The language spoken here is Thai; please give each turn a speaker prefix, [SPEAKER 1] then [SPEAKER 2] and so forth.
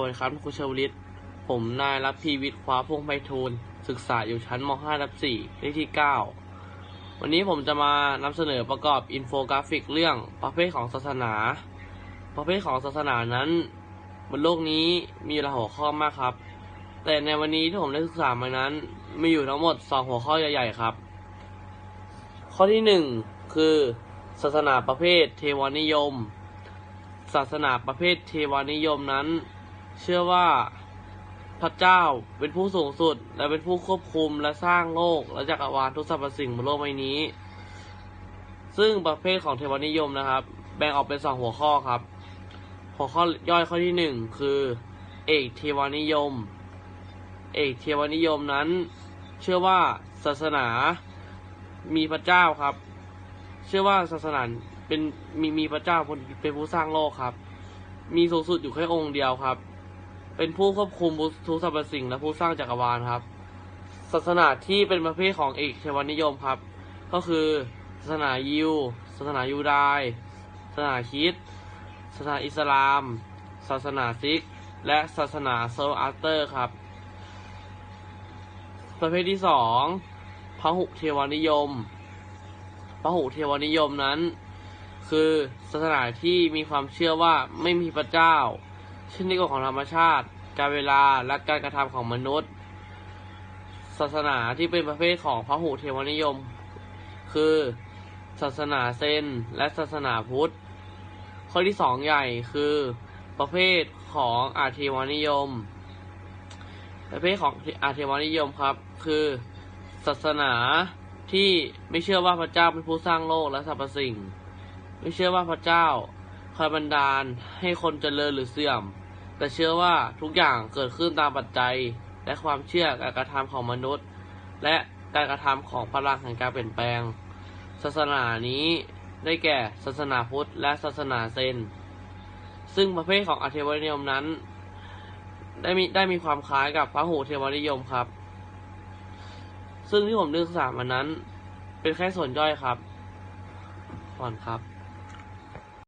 [SPEAKER 1] วัสดีครับครูเชวลิต ผมนายรับพีวิทย์คว้าพงไพฑูรย์ศึกษาอยู่ชั้นม .5 รับ4เลขที่ 9 วันนี้ผมจะมานำเสนอประกอบอินโฟกราฟิกเรื่องประเภทของศาสนา ประเภทของศาสนานั้น บนโลกนี้มีหลายหัวข้อมากครับ แต่ในวันนี้ที่ผมได้ศึกษามานั้น มีอยู่ทั้งหมด 2 หัวข้อใหญ่ๆครับ ข้อที่ 1 คือ ศาสนาประเภทเทวานิยมศาสนาประเภทเทวานิยมนั้น เชื่อว่าพระเจ้าเป็นผู้สูงสุด และเป็นผู้ควบคุมและสร้างโลก และจักรวาลทุกสรรพสิ่งบนโลกใบนี้ ซึ่งประเภทของเทวานิยมนะครับ แบ่งออกเป็นสองหัวข้อครับ หัวข้อย่อยข้อที่หนึ่งคือ เอกเทวานิยม เอกเทวานิยมนั้น เชื่อว่าศาสนามีพระเจ้าครับ เชื่อว่าศาสนาเป็นมีมีพระเจ้าเป็นผู้สร้างโลกครับ มีสูงสุดอยู่แค่องค์เดียวครับ เป็นผู้ควบคุมทุกสรรพสิ่งและผู้สร้างจักรวาลครับ ศาสนาที่เป็นประเภทของเอกเทวนิยมครับ ก็คือศาสนายิว ศาสนายูดายศาสนาคริสต์ศาสนาอิสลาม ศาสนาซิก และศาสนาโซลอาร์เตอร์ครับ ประเภทที่สองพหุเทวนิยมพหุเทวนิยมนั้น คือศาสนาที่มีความเชื่อว่าไม่มีพระเจ้า ช่นในกฎของธรรมชาติ การเวลาและการกระทำของมนุษย์ ศาสนาที่เป็นประเภทของพหุเทวานิยม คือ ศาสนาเซนและศาสนาพุทธ ข้อที่สองใหญ่คือประเภทของอาเทวานิยม ประเภทของอาเทวานิยมครับ คือ ศาสนาที่ไม่เชื่อว่าพระเจ้าเป็นผู้สร้างโลกและสรรพสิ่ง ไม่เชื่อว่าพระเจ้าคอยบันดาลให้คนเจริญหรือเสื่อม แต่เชื่อว่าทุกอย่างเกิดขึ้นตามปัจจัย และความเชื่อการกระทำของมนุษย์ และการกระทำของพลังแห่งการเปลี่ยนแปลง ศาสนานี้ได้แก่ศาสนาพุทธและศาสนาเซน ซึ่งประเภทของอเทวนิยมนั้น ได้มีได้มีความคล้ายกับพระหูเทวนิยมครับ ซึ่งที่ผมเลือกศึกษามานั้น เป็นแค่ส่วนย่อยครับก่อนครับ